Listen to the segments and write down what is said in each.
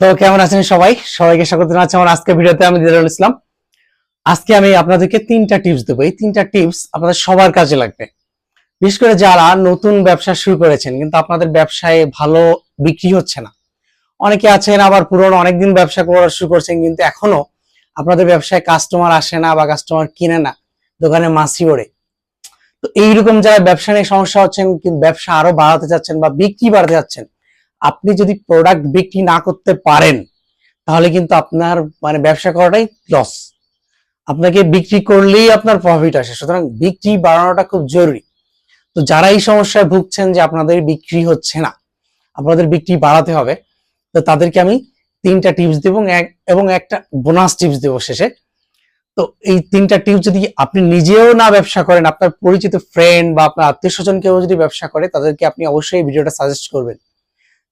তো কেমন আছেন সবাই? সবাইকে স্বাগত জানাচ্ছি আমার আজকে ভিডিওতে আমি দিদারুল ইসলাম। আজকে আমি আপনাদেরকে তিনটা টিপস দেবো। এই তিনটা টিপস আপনাদের সবার কাজে লাগবে। বিশেষ করে যারা নতুন ব্যবসা শুরু করেছেন, কিন্তু আপনাদের ব্যবসায় ভালো বিক্রি হচ্ছে না। অনেকে আছেন, আবার পুরনো অনেকদিন ব্যবসা করা শুরু করছেন, কিন্তু এখনও আপনাদের ব্যবসায় কাস্টমার আসে না বা কাস্টমার কিনে না, দোকানে মাসি ওড়ে। তো এইরকম যারা ব্যবসা নিয়ে সমস্যা হচ্ছেন, কিন্তু ব্যবসা আরও বাড়াতে চাচ্ছেন বা বিক্রি বাড়াতে চাচ্ছেন আপনি যদি প্রোডাক্ট বিক্রি না করতে পারেন, তাহলে কিন্তু আপনার মানে ব্যবসা করাটাই লস আপনাকে বিক্রি করলেই আপনার প্রফিট আসে। সুতরাং বিক্রি বাড়ানোটা খুব জরুরি। তো যারা এই সমস্যায় ভুগছেন যে আপনাদের বিক্রি হচ্ছে না, আপনাদের বিক্রি বাড়াতে হবে, তো তাদেরকে আমি তিনটা টিপস দেব এবং এক- এবং একটা বোনাস টিপস দেবো শেষে। তো এই তিনটা টিপস যদি আপনি নিজেও না ব্যবসা করেন, আপনার পরিচিত ফ্রেন্ড বা আপনার আত্মীয় স্বজন কেউ যদি ব্যবসা করে, তাদেরকে আপনি অবশ্যই ভিডিওটা সাজেস্ট করবেন।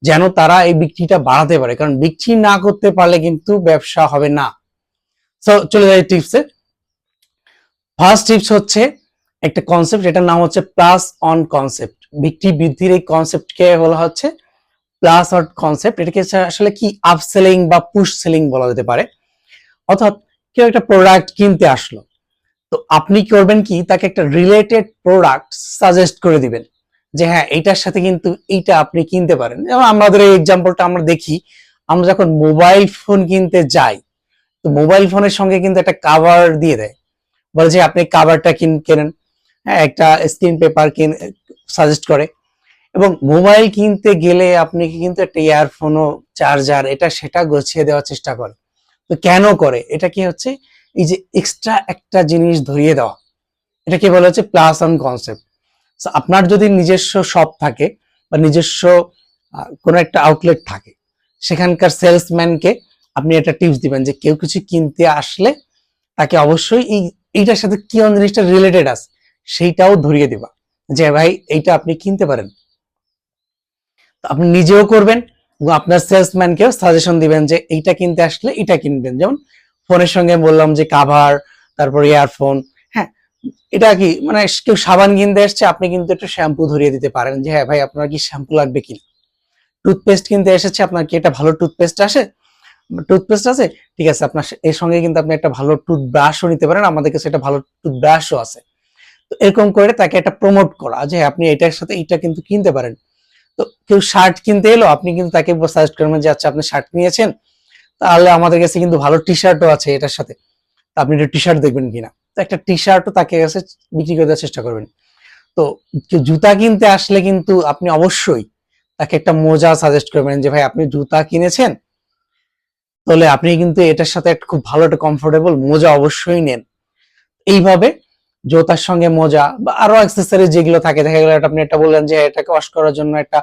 যেন তারা এই বিক্রিটা বাড়াতে পারে। কারণ বিক্রি না করতে পারলে কিন্তু ব্যবসা হবে না। চলে যাই টিপসে ফার্স্ট টিপস হচ্ছে একটা কনসেপ্ট এটার নাম হচ্ছে প্লাস অন কনসেপ্ট বিক্রি বৃদ্ধির এই কনসেপ্টকে বলা হচ্ছে প্লাস অন কনসেপ্ট এটাকে আসলে কি আপসেলিং বা পুশ সেলিং বলা যেতে পারে। অর্থাৎ কেউ একটা প্রোডাক্ট কিনতে আসলো। তো আপনি করবেন কি, তাকে একটা রিলেটেড প্রোডাক্ট সাজেস্ট করে দিবেন। যে হ্যাঁ এইটার সাথে কিন্তু এইটা আপনি কিনতে পারেন। যেমন আমাদের এই এক্সাম্পলটা আমরা দেখি, আমরা যখন মোবাইল ফোন কিনতে যাই, তো মোবাইল ফোনের সঙ্গে কিন্তু একটা কাভার দিয়ে দেয়। বলে যে আপনি কাভারটা কিন, কেনেন। হ্যাঁ একটা স্ক্রিন পেপার কিন সাজেস্ট করে। এবং মোবাইল কিনতে গেলে আপনি কিন্তু একটা ইয়ারফোনও চার্জার এটা সেটা গোছিয়ে দেওয়ার চেষ্টা করে তো কেন করে? এটা কি হচ্ছে? এই যে এক্সট্রা একটা জিনিস ধরিয়ে দেওয়া। এটাকে বলা হচ্ছে প্লাস অন কনসেপ্ট আপনার যদি নিজস্ব শপ থাকে বা নিজস্ব কোনো একটা আউটলেট থাকে, সেখানকার সেলসম্যানকে আপনি একটা টিপস দিবেন যে কেউ কিছু কিনতে আসলে তাকে অবশ্যই এই, এইটার সাথে কি কোন জিনিসটা রিলেটেড আছে, সেইটাও ধরিয়ে দিবা। যে ভাই, এইটা আপনি কিনতে পারেন। আপনি নিজেও করবেন এবং আপনার সেলসম্যানকেও সাজেশন দিবেন যে এইটা কিনতে আসলে এটা কিনবেন। যেমন ফোনের সঙ্গে বললাম যে কাভার তারপর ইয়ারফোন এটা কি মানে কেউ সাবান কিনতে এসছে, আপনি কিন্তু একটু শ্যাম্পু ধরিয়ে দিতে পারেন যে হ্যাঁ ভাই, আপনার কি শ্যাম্পু লাগবে কি টুথপেস্ট কিনতে এসেছে, আপনার কি একটা ভালো টুথপেস্ট আসে? টুথপেস্ট আছে? ঠিক আছে, আপনার এর সঙ্গে কিন্তু আপনি একটা ভালো টুথব্রাশও নিতে পারেন, আমাদের কাছে একটা ভালো টুথব্রাশও আছে। তো এরকম করে তাকে একটা প্রমোট করা যে, আপনি এটার সাথে এটা কিন্তু কিনতে পারেন। তো কেউ শার্ট কিনতে এলো, আপনি কিন্তু তাকে সাজেস্ট করবেন যে আচ্ছা আপনি শার্ট নিয়েছেন, তাহলে আমাদের কাছে কিন্তু ভালো টি শার্টও আছে এটার সাথে। আপনি একটা টি শার্ট দেখবেন কিনা? একটা টি শার্টও তাকে কাছে বিক্রি করে দেওয়ার চেষ্টা করবেন। তো জুতা কিনতে আসলে কিন্তু আপনি অবশ্যই তাকে একটা মোজা সাজেস্ট করবেন যে, ভাই, আপনি জুতা কিনেছেন? তাহলে আপনি কিন্তু এটার সাথে একটা খুব ভালো একটা কমফোর্টেবল মোজা অবশ্যই নেন। এইভাবে জুতার সঙ্গে মোজা বা আরও অ্যাক্সেসরি যেগুলো থাকে, দেখা গেলো আপনি একটা বললেন যে, এটাকে ওয়াশ করার জন্য একটা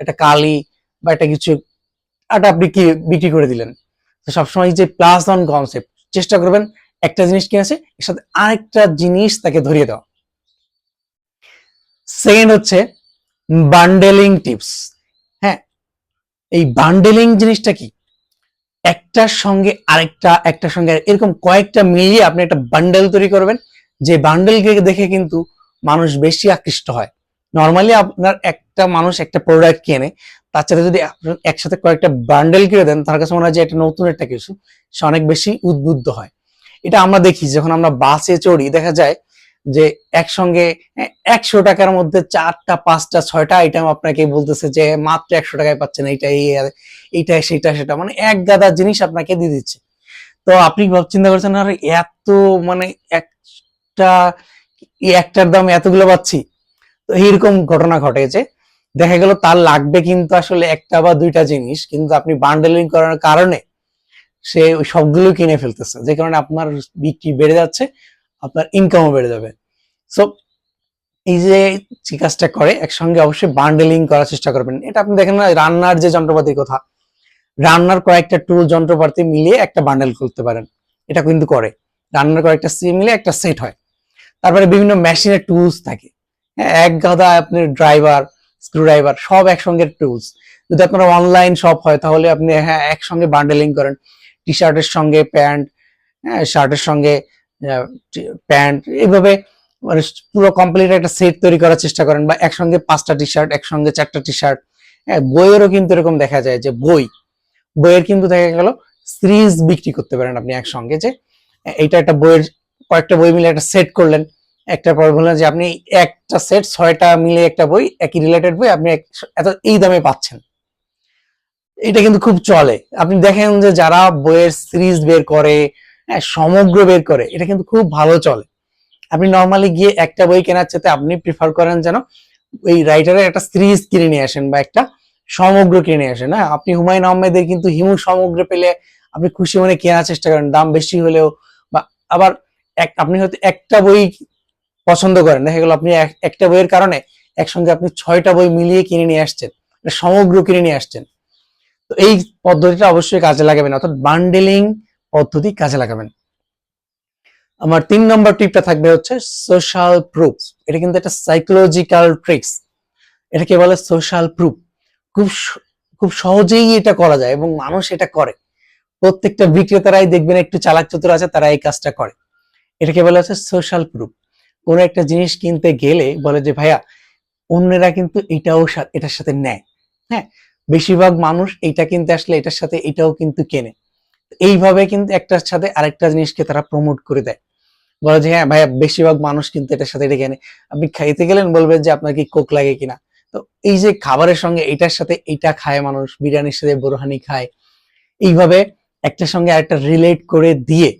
একটা কালি বা একটা কিছু, এটা আপনি কি বিক্রি করে দিলেন? তো সবসময় যে প্লাস অন কনসেপ্ট চেষ্টা করবেন একটা জিনিস কিনেছে এর সাথে আরেকটা জিনিস তাকে ধরিয়ে দেওয়া সেকেন্ড হচ্ছে বান্ডেলিং টিপস হ্যাঁ এই বান্ডেলিং জিনিসটা কি? একটার সঙ্গে আরেকটা, একটার সঙ্গে এরকম কয়েকটা মিলিয়ে আপনি একটা বান্ডেল তৈরি করবেন। যে বান্ডেলকে দেখে কিন্তু মানুষ বেশি আকৃষ্ট হয়। নর্মালি আপনার একটা মানুষ একটা প্রোডাক্ট কেনে, তার সাথে যদি একসাথে কয়েকটা বান্ডেল কিনে দেন, তার কাছে মনে হয় যে এটা নতুন একটা কিছু, সে অনেক বেশি উদ্বুদ্ধ হয়। এটা আমরা দেখি, যখন আমরা বাসে চড়ি, দেখা যায় যে একসঙ্গে একশো টাকার মধ্যে চারটা, পাঁচটা, ছয়টা আইটেম আপনাকে বলতেছে যে মাত্র একশো টাকায় পাচ্ছেন, এইটা এই এইটা সেটা সেটা মানে এক গাদা জিনিস আপনাকে দিয়ে দিচ্ছে। তো আপনি চিন্তা করছেন, আর এত মানে একটা একটার দাম এতগুলো পাচ্ছি? তো এইরকম ঘটনা ঘটেছে। দেখা গেল তার লাগবে কিন্তু আসলে একটা বা দুইটা জিনিস, কিন্তু আপনি বান্ডেলিং করার কারণে সে ওই সবগুলো কিনে ফেলতেছে। যে কারণে আপনার বিক্রি বেড়ে যাচ্ছে আপনার ইনকামও বেড়ে যাবে। সো এই যে কাজটা করে একসঙ্গে অবশ্যই বান্ডেলিং করার চেষ্টা করবেন। এটা আপনি দেখেন না রান্নার যে যন্ত্রপাতির কথা রান্নার কয়েকটা টুল যন্ত্রপাতি মিলিয়ে একটা বান্ডেল করতে পারেন। এটা কিন্তু করে। রান্নার কয়েকটা সি মিলে একটা সেট হয়। তারপরে বিভিন্ন মেশিনের টুলস থাকে। হ্যাঁ, এক গাদা আপনার ড্রাইভার স্ক্রু ড্রাইভার সব একসঙ্গে টুলস যদি আপনার অনলাইন শপ হয় তাহলে আপনি হ্যাঁ একসঙ্গে বান্ডেলিং করেন। টি শার্টের সঙ্গে প্যান্ট হ্যাঁ শার্টের সঙ্গে প্যান্ট এইভাবে মানে পুরো কমপ্লিট একটা সেট তৈরি করার চেষ্টা করেন বা একসঙ্গে পাঁচটা টি শার্ট একসঙ্গে চারটা টি শার্ট হ্যাঁ বইয়েরও কিন্তু এরকম দেখা যায় যে বই, বইয়ের কিন্তু দেখা গেল সিরিজ বিক্রি করতে পারেন আপনি একসঙ্গে যে, এইটা একটা বইয়ের কয়েকটা বই মিলে একটা সেট করলেন, একটা পর বললেন যে আপনি একটা সেট ছয়টা মিলে একটা বই, একই রিলেটেড বই আপনি এত এই দামে পাচ্ছেন। এটা কিন্তু খুব চলে। আপনি দেখেন যে যারা বইয়ের সিরিজ বের করে হ্যাঁ সমগ্র বের করে, এটা কিন্তু খুব ভালো চলে। আপনি নর্মালি গিয়ে একটা বই কেনার চাইতে আপনি প্রিফার করেন যেন ওই রাইটারের একটা সিরিজ কিনে নিয়ে আসেন বা একটা সমগ্র কিনে নিয়ে আসেন। হ্যাঁ আপনি হুমায়ুন আহমেদের কিন্তু হিমু সমগ্র পেলে আপনি খুশি মনে কেনার চেষ্টা করেন, দাম বেশি হলেও বা আবার এক, আপনি হয়তো একটা বই পছন্দ করেন। দেখা গেল আপনি এক- একটা বইয়ের কারণে একসঙ্গে আপনি ছয়টা বই মিলিয়ে কিনে নিয়ে আসছেন সমগ্র কিনে নিয়ে আসছেন। তো এই পদ্ধতিটা অবশ্যই কাজে লাগাবেন, অর্থাৎ বান্ডেলিং পদ্ধতি কাজে লাগাবেন। আমার তিন নম্বর টিপটা থাকবে হচ্ছে সোশ্যাল প্রুফ এটা কিন্তু একটা সাইকোলজিক্যাল ট্রিক্স এটাকে বলে সোশ্যাল প্রুফ খুব খুব সহজেই এটা করা যায় এবং মানুষ এটা করে। প্রত্যেকটা বিক্রেতারাই দেখবেন একটু চালাক চতুর আছে, তারা এই কাজটা করে। এটাকে বলা হচ্ছে সোশ্যাল প্রুফ কোনো একটা জিনিস কিনতে গেলে বলে যে, ভাইয়া, অন্যরা কিন্তু এটাও এটার সাথে নেয়। হ্যাঁ? বেশিরভাগ মানুষ এটা কিনতে আসলে এটার সাথে এটাও কিন্তু কেনে। এইভাবে কিন্তু একটার সাথে আরেকটা জিনিসকে তারা প্রমোট করে দেয়। বলে যে হ্যাঁ ভাইয়া, বেশিরভাগ মানুষ কিন্তু এটার সাথে এটা কেনে। আপনি খাইতে গেলেন বলবেন যে, আপনার কি কোক লাগে কিনা? তো এই যে খাবারের সঙ্গে এটার সাথে এটা খায় মানুষ, বিরিয়ানির সাথে বোরহানি খায়, এইভাবে একটার সঙ্গে আরেকটা রিলেট করে দিয়ে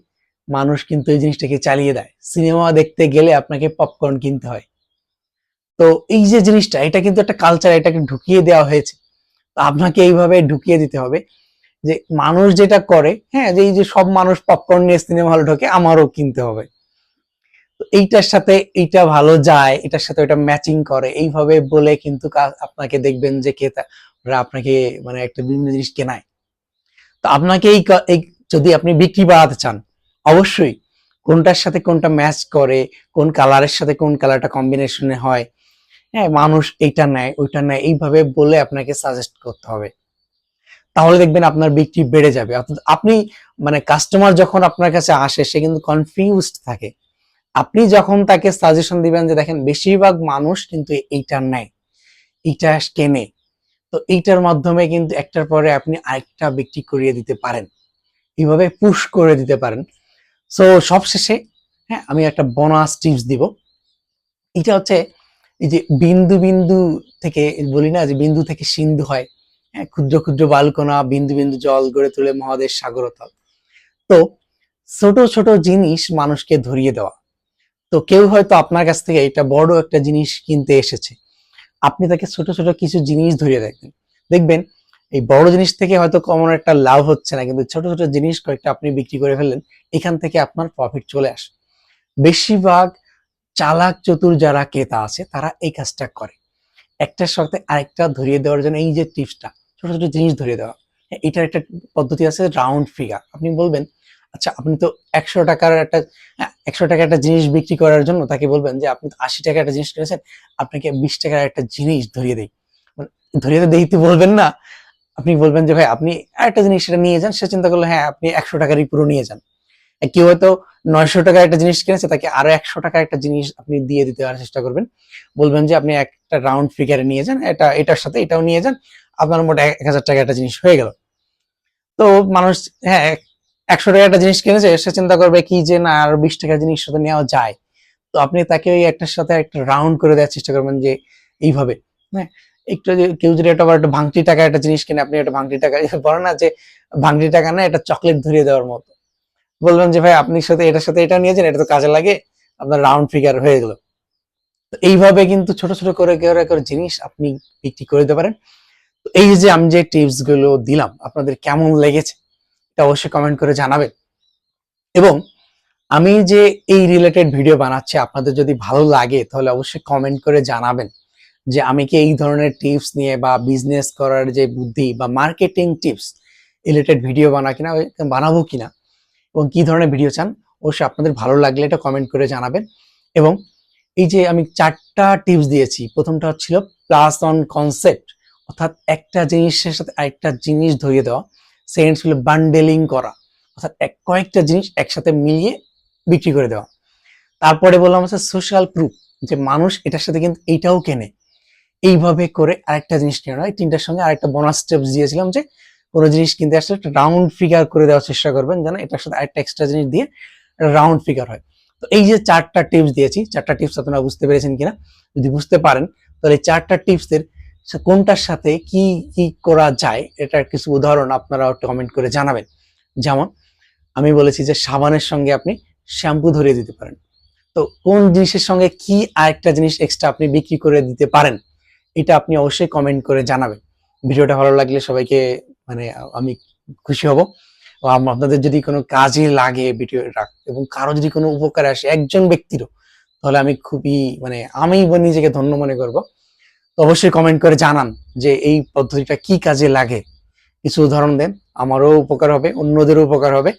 মানুষ কিন্তু এই জিনিসটাকে চালিয়ে দেয়। সিনেমা দেখতে গেলে আপনাকে পপকর্ন কিনতে হয়। তো এই যে জিনিসটা, এটা কিন্তু একটা কালচার এটাকে ঢুকিয়ে দেওয়া হয়েছে। আপনাকে এইভাবে ঢুকিয়ে দিতে হবে যে মানুষ যেটা করে হ্যাঁ যে এই যে সব মানুষ পপকর্ন নিয়ে সিনেমা হল ঢোকে, আমারও কিনতে হবে। তো এইটার সাথে এইটা ভালো যায়, এটার সাথে ওটা ম্যাচিং করে, এইভাবে বলে কিন্তু আপনাকে দেখবেন যে ক্রেতা ওরা আপনাকে মানে একটা বিভিন্ন জিনিস কেনায়। তো আপনাকে এই যদি আপনি বিক্রি বাড়াতে চান, অবশ্যই কোনটার সাথে কোনটা ম্যাচ করে, কোন কালারের সাথে কোন কালারটা কম্বিনেশনে হয় হ্যাঁ মানুষ এইটা নেয়, ওইটা নেয়, এইভাবে বলে আপনাকে সাজেস্ট করতে হবে। তাহলে দেখবেন আপনার বিক্রি বেড়ে যাবে। আপনি মানে কাস্টমার যখন আপনার কাছে আসে, সে কিন্তু কনফিউজড থাকে। আপনি যখন তাকে সাজেশন দিবেন যে, দেখেন, বেশিরভাগ মানুষ কিন্তু এইটা নেয়, এইটা কেনে। তো এইটার মাধ্যমে কিন্তু একটার পরে আপনি আরেকটা বিক্রি করিয়ে দিতে পারেন। এইভাবে পুশ করে দিতে পারেন। সো সবশেষে হ্যাঁ আমি একটা বোনাস টিপস দিব। এটা হচ্ছে এই যে বিন্দু বিন্দু থেকে বলি না যে বিন্দু থেকে সিন্ধু হয় হ্যাঁ ক্ষুদ্র ক্ষুদ্র বালকণা বিন্দু বিন্দু জল গড়ে তোলে মহাদেশ সাগরতল। তো ছোট ছোট জিনিস মানুষকে ধরিয়ে দেওয়া। তো কেউ হয়তো আপনার কাছ থেকে এটা বড় একটা জিনিস কিনতে এসেছে। আপনি তাকে ছোট ছোট কিছু জিনিস ধরিয়ে দেখবেন দেখবেন এই বড় জিনিস থেকে হয়তো কমন একটা লাভ হচ্ছে না, কিন্তু ছোট ছোট জিনিস কয়েকটা আপনি বিক্রি করে ফেললেন, এখান থেকে আপনার প্রফিট চলে আসে। বেশিরভাগ চালাক চতুর যারা ক্রেতা আছে তারা এই কাজটা করে। একটার সাথে আরেকটা ধরিয়ে দেওয়ার জন্য এই যে টিপসটা ছোট ছোট জিনিস ধরিয়ে দেওয়া। হ্যাঁ, এটার একটা পদ্ধতি আছে রাউন্ড ফিগার আপনি বলবেন আচ্ছা আপনি তো একশো টাকার একটা একশো টাকার একটা জিনিস বিক্রি করার জন্য তাকে বলবেন যে আপনি তো আশি টাকার একটা জিনিস কিনেছেন আপনাকে বিশ টাকার একটা জিনিস ধরিয়ে দেই। মানে ধরিয়ে তো দিতে বলবেন না। আপনি বলবেন যে ভাই আপনি আরেকটা জিনিস সেটা নিয়ে যান। সে চিন্তা করল হ্যাঁ আপনি একশো টাকারই পুরো নিয়ে যান। কেউ হয়তো নয়শো টাকার একটা জিনিস কিনেছে, তাকে আরও একশো টাকার একটা জিনিস আপনি দিয়ে দিতে চেষ্টা করবেন। বলবেন যে, আপনি একটা রাউন্ড ফিগারে নিয়ে যান, এটা, এটার সাথে এটাও নিয়ে যান, আপনার মোট এক হাজার টাকা একটা জিনিস হয়ে গেল। তো মানুষ হ্যাঁ একশো টাকা একটা জিনিস কিনেছে, সে চিন্তা করবে কি যে, না, আর বিশ টাকার জিনিস সাথে নেওয়া যায়। তো আপনি তাকে ওই একটার সাথে একটা রাউন্ড করে দেওয়ার চেষ্টা করবেন যে, এইভাবে। হ্যাঁ একটু কেউ যদি একটা একটা ভাঙটি টাকা একটা জিনিস কিনে, আপনি একটা ভাঙটি টাকা, বলে না যে ভাঙটি টাকা না এটা চকলেট ধরিয়ে দেওয়ার মতো। বলবেন যে, ভাই, আপনি সাথে এটার সাথে এটা নিয়ে যান এটা তো কাজে লাগে। আপনার রাউন্ড ফিগার হয়ে গেল। তো এইভাবে কিন্তু ছোট ছোট করে করে করে জিনিস আপনি বিক্রি করে দিতে পারেন। তো এই যে আমি যে টিপসগুলো দিলাম, আপনাদের কেমন লেগেছে, এটা অবশ্যই কমেন্ট করে জানাবেন। এবং আমি যে এই রিলেটেড ভিডিও বানাচ্ছি, আপনাদের যদি ভালো লাগে, তাহলে অবশ্যই কমেন্ট করে জানাবেন যে, আমি কি এই ধরনের টিপস নিয়ে বা বিজনেস করার যে বুদ্ধি বা মার্কেটিং টিপস রিলেটেড ভিডিও বানা কিনা, বানাবো কিনা। এবং কি ধরনের ভিডিও চান, অবশ্যই আপনাদের ভালো লাগলে এটা কমেন্ট করে জানাবেন। এবং এই যে আমি চারটা টিপস দিয়েছি, প্রথমটা হচ্ছিল প্লাস অন কনসেপ্ট অর্থাৎ একটা জিনিসের সাথে আরেকটা জিনিস ধরিয়ে দেওয়া। সেকেন্ড ছিল বান্ডেলিং করা, অর্থাৎ এক কয়েকটা জিনিস একসাথে মিলিয়ে বিক্রি করে দেওয়া। তারপরে বললাম হচ্ছে সোশ্যাল প্রুফ যে মানুষ এটার সাথে কিন্তু এইটাও কেনে। এইভাবে করে আরেকটা জিনিস কেনা হয়। তিনটার সঙ্গে আরেকটা বোনাস স্টেপস দিয়েছিলাম যে কোনো জিনিস কিনতে আসলে একটা রাউন্ড ফিগার করে দেওয়ার চেষ্টা করবেন যেন এটার সাথে আরেকটা এক্সট্রা জিনিস দিয়ে রাউন্ড ফিগার হয়। তো এই যে চারটা টিপস দিয়েছি, চারটা টিপস আপনারা বুঝতে পেরেছেন কিনা? যদি বুঝতে পারেন, তাহলে চারটা টিপসের কোনটার সাথে কি কি করা যায়, এটার কিছু উদাহরণ আপনারা কমেন্ট করে জানাবেন। যেমন, আমি বলেছি যে সাবানের সঙ্গে আপনি শ্যাম্পু ধরিয়ে দিতে পারেন। তো কোন জিনিসের সঙ্গে কি আরেকটা জিনিস এক্সট্রা আপনি বিক্রি করে দিতে পারেন, এটা আপনি অবশ্যই কমেন্ট করে জানাবেন। ভিডিওটা ভালো লাগলে সবাইকে মানে আমি খুশি হব। আপনাদের যদি কোনো কাজে লাগে ভিডিওটা এবং কারও যদি কোনো উপকারে আসে, একজন ব্যক্তিরও, তাহলে আমি খুবই মানে আমি নিজেকে ধন্য মনে করব। তো অবশ্যই কমেন্ট করে জানান যে এই পদ্ধতিটা কি কাজে লাগে। কিছু উদাহরণ দেন, আমারও উপকার হবে, অন্যদেরও উপকার হবে।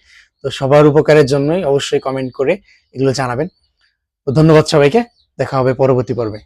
তো সবার উপকারের জন্যই অবশ্যই কমেন্ট করে এগুলো জানাবেন। তো ধন্যবাদ সবাইকে, দেখা হবে পরবর্তী পর্বে।